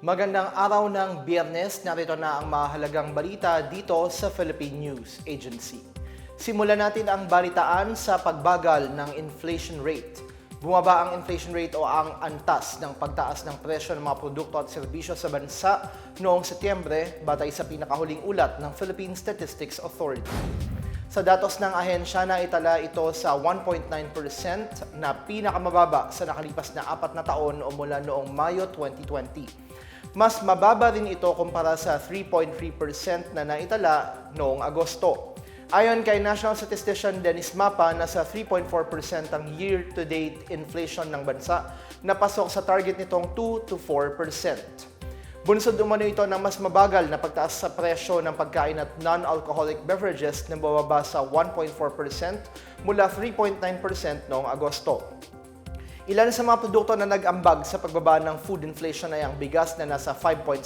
Magandang araw ng biyernes, narito na ang mahalagang balita dito sa Philippine News Agency. Simulan natin ang balitaan sa pagbagal ng inflation rate. Bumaba ang inflation rate o ang antas ng pagtaas ng presyo ng mga produkto at serbisyo sa bansa noong Setyembre batay sa pinakahuling ulat ng Philippine Statistics Authority. Sa datos ng ahensya na itala ito sa 1.9% na pinakamababa sa nakalipas na apat na taon o mula noong Mayo 2020. Mas mababa rin ito kumpara sa 3.3% na naitala noong Agosto. Ayon kay National Statistician Dennis Mapa, nasa 3.4% ang year-to-date inflation ng bansa na pasok sa target nitong 2 to 4%. Bunsod umano ito ng mas mabagal na pagtaas sa presyo ng pagkain at non-alcoholic beverages na bababa sa 1.4% mula 3.9% noong Agosto. Ilan sa mga produkto na nag-ambag sa pagbaba ng food inflation ay ang bigas na nasa 5.7%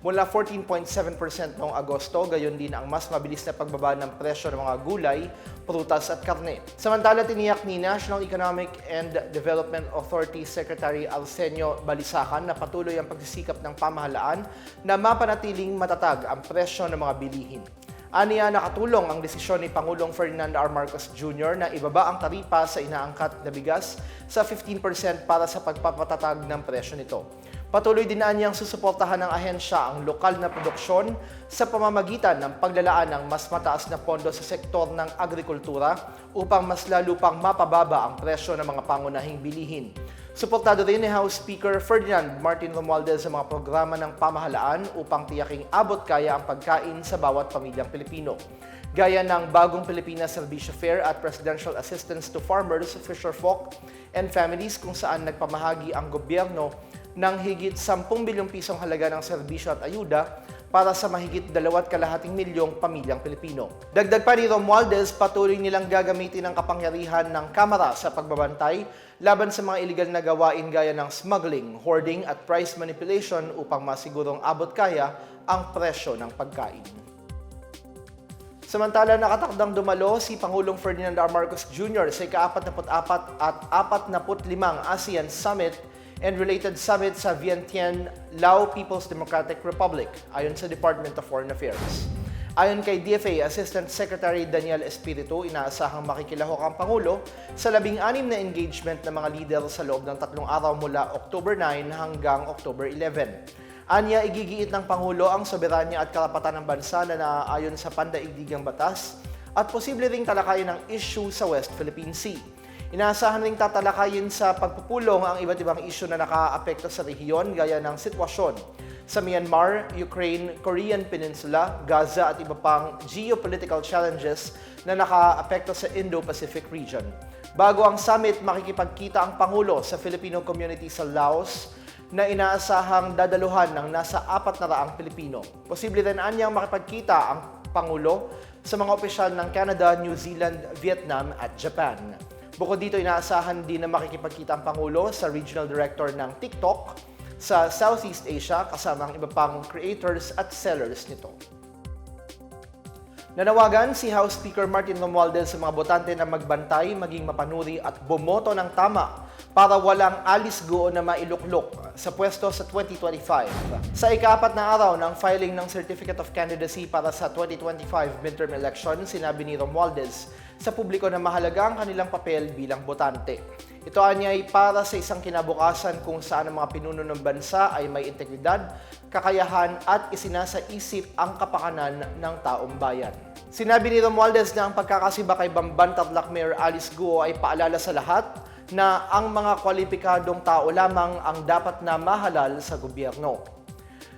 mula 14.7% noong Agosto, gayon din ang mas mabilis na pagbaba ng presyo ng mga gulay, prutas at karne. Samantala, tiniyak ni National Economic and Development Authority Secretary Arsenio Balisacan na patuloy ang pagsisikap ng pamahalaan na mapanatiling matatag ang presyo ng mga bilihin. Aniya nakatulong ang desisyon ni Pangulong Ferdinand R. Marcos Jr. na ibaba ang taripa sa inaangkat na bigas sa 15% para sa pagpapatatag ng presyo nito. Patuloy din na niyang susuportahan ng ahensya ang lokal na produksyon sa pamamagitan ng paglalaan ng mas mataas na pondo sa sektor ng agrikultura upang mas lalo pang mapababa ang presyo ng mga pangunahing bilihin. Suportado rin ni House Speaker Ferdinand Martin Romualdez sa mga programa ng pamahalaan upang tiyaking abot kaya ang pagkain sa bawat pamilyang Pilipino. Gaya ng bagong Pilipinas Servisyo Fair at Presidential Assistance to Farmers, Fisherfolk, and Families kung saan nagpamahagi ang gobyerno ng higit 10 bilyong pisong halaga ng serbisyo at ayuda para sa mahigit dalawat kalahating milyong pamilyang Pilipino. Dagdag pa ni Romualdez, patuloy nilang gagamitin ang kapangyarihan ng Kamara sa pagbabantay laban sa mga iligal na gawain gaya ng smuggling, hoarding at price manipulation upang masigurong abot kaya ang presyo ng pagkain. Samantala, nakatakdang dumalo si Pangulong Ferdinand R. Marcos Jr. sa ika-44 at 45 ASEAN Summit and related summit sa Vientiane, Lao People's Democratic Republic, ayon sa Department of Foreign Affairs. Ayon kay DFA Assistant Secretary Daniel Espiritu, inaasahang makikilahok ang Pangulo sa labing-anim na engagement ng mga lider sa loob ng tatlong araw mula October 9 hanggang October 11. Anya, igigiit ng Pangulo ang soberanya at karapatan ng bansa na naaayon sa pandaigdigang batas at posible ring talakayin ng issue sa West Philippine Sea. Inaasahan ring tatalakayin sa pagpupulong ang iba't ibang isyu na nakaapekto sa rehiyon gaya ng sitwasyon sa Myanmar, Ukraine, Korean Peninsula, Gaza at iba pang geopolitical challenges na nakaapekto sa Indo-Pacific region. Bago ang summit, makikipagkita ang Pangulo sa Filipino community sa Laos na inaasahang dadaluhan ng nasa apat na raang Pilipino. Posible rin anyang makipagkita ang Pangulo sa mga opisyal ng Canada, New Zealand, Vietnam at Japan. Bukod dito, inaasahan din na makikipagkita ang Pangulo sa Regional Director ng TikTok sa Southeast Asia kasama ang iba pang creators at sellers nito. Nanawagan si House Speaker Martin Romualdez sa mga botante na magbantay, maging mapanuri at bumoto ng tama para walang alis go na mailuklok sa pwesto sa 2025. Sa ikaapat na araw ng filing ng Certificate of Candidacy para sa 2025 midterm election, sinabi ni Romualdez sa publiko na mahalaga ang kanilang papel bilang botante. Ito ay para sa isang kinabukasan kung saan ang mga pinuno ng bansa ay may integridad, kakayahan at isinasa isip ang kapakanan ng taong bayan. Sinabi ni Romualdez na ang pagkakasiba kay Bamban Tarlac Mayor Alice Guo ay paalala sa lahat na ang mga kwalipikadong tao lamang ang dapat na mahalal sa gobyerno.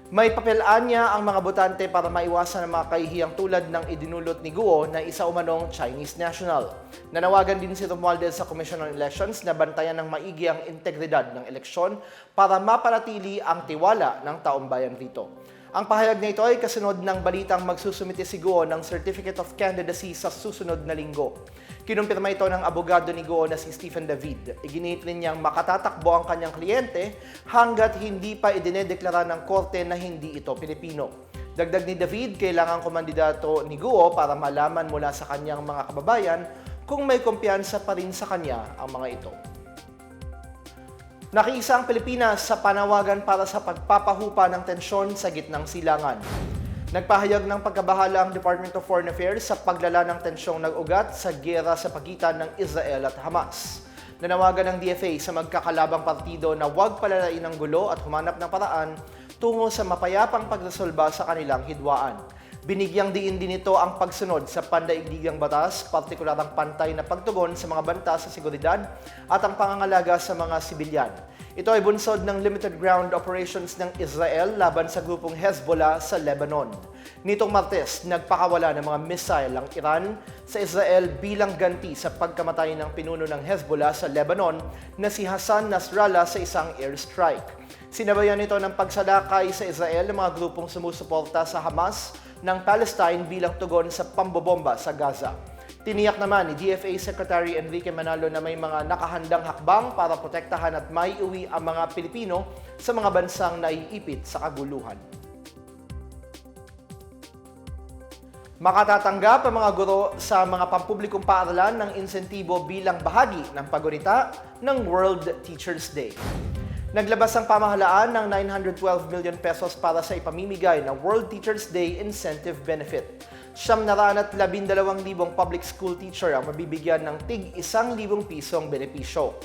May papelaan niya ang mga botante para maiwasan ang mga kahihiyang tulad ng idinulot ni Guo na isa umanong Chinese national. Nanawagan din si Romualdez sa Commission on Elections na bantayan ng maigi ang integridad ng eleksyon para mapanatili ang tiwala ng taong bayan rito. Ang pahayag na ito ay kasunod ng balitang magsusumite si Guo ng Certificate of Candidacy sa susunod na linggo. Kinumpirma ito ng abogado ni Guo na si Stephen David. Iginit rin niyang makatatakbo ang kanyang kliyente hanggat hindi pa idinedeklara ng korte na hindi ito Pilipino. Dagdag ni David, kailangan kumandidato ni Guo para malaman mula sa kanyang mga kababayan kung may kumpiyansa pa rin sa kanya ang mga ito. Nakiisa ang Pilipinas sa panawagan para sa pagpapahupa ng tensyon sa gitnang silangan. Nagpahayag ng pagkabahala ang Department of Foreign Affairs sa paglala ng tensyong nag-ugat sa gera sa pagitan ng Israel at Hamas. Nanawagan ng DFA sa magkakalabang partido na huwag palalain ng gulo at humanap ng paraan tungo sa mapayapang pagresolba sa kanilang hidwaan. Binigyang diin din ito ang pagsunod sa pandaigdigang batas, partikular ang pantay na pagtugon sa mga banta sa seguridad at ang pangangalaga sa mga sibilyan. Ito ay bunsod ng limited ground operations ng Israel laban sa grupong Hezbollah sa Lebanon. Nitong Martes, nagpakawala ng mga missile ang Iran sa Israel bilang ganti sa pagkamatay ng pinuno ng Hezbollah sa Lebanon na si Hassan Nasrallah sa isang airstrike. Sinabayan ito ng pagsalakay sa Israel ng mga grupong sumusuporta sa Hamas ng Palestine bilang tugon sa pambobomba sa Gaza. Tiniyak naman ni DFA Secretary Enrique Manalo na may mga nakahandang hakbang para protektahan at maiuwi ang mga Pilipino sa mga bansang naiipit sa kaguluhan. Makatatanggap ang mga guro sa mga pampublikong paaralan ng insentibo bilang bahagi ng pagunita ng World Teachers Day. Naglabas ang pamahalaan ng 912 million pesos para sa ipamimigay ng World Teachers Day Incentive Benefit. Siyam na raan at labindalawang libong public school teacher ang mabibigyan ng tig isang libong pisong benepisyo.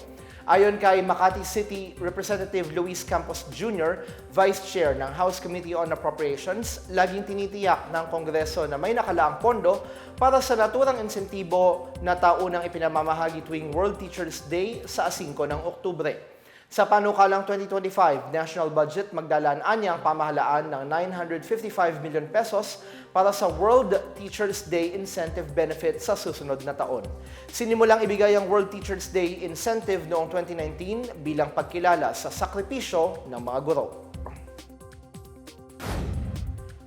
Ayon kay Makati City Representative Luis Campos Jr., Vice Chair ng House Committee on Appropriations, laging tinitiyak ng Kongreso na may nakalaang pondo para sa naturang insentibo na taunang ipinamamahagi tuwing World Teachers Day sa 5 ng Oktubre. Sa panukalang 2025 national budget, magdalaan niya ang pamahalaan ng 955 million pesos para sa World Teachers Day Incentive Benefit sa susunod na taon. Sinimulang ibigay ang World Teachers Day Incentive noong 2019 bilang pagkilala sa sakripisyo ng mga guro.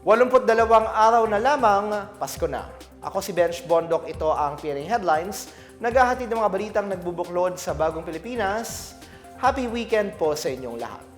82 araw na lamang, Pasko na. Ako si Bench Bondok, ito ang PNA Headlines. Naghahatid ng mga balitang nagbubuklod sa bagong Pilipinas. Happy weekend po sa inyong lahat.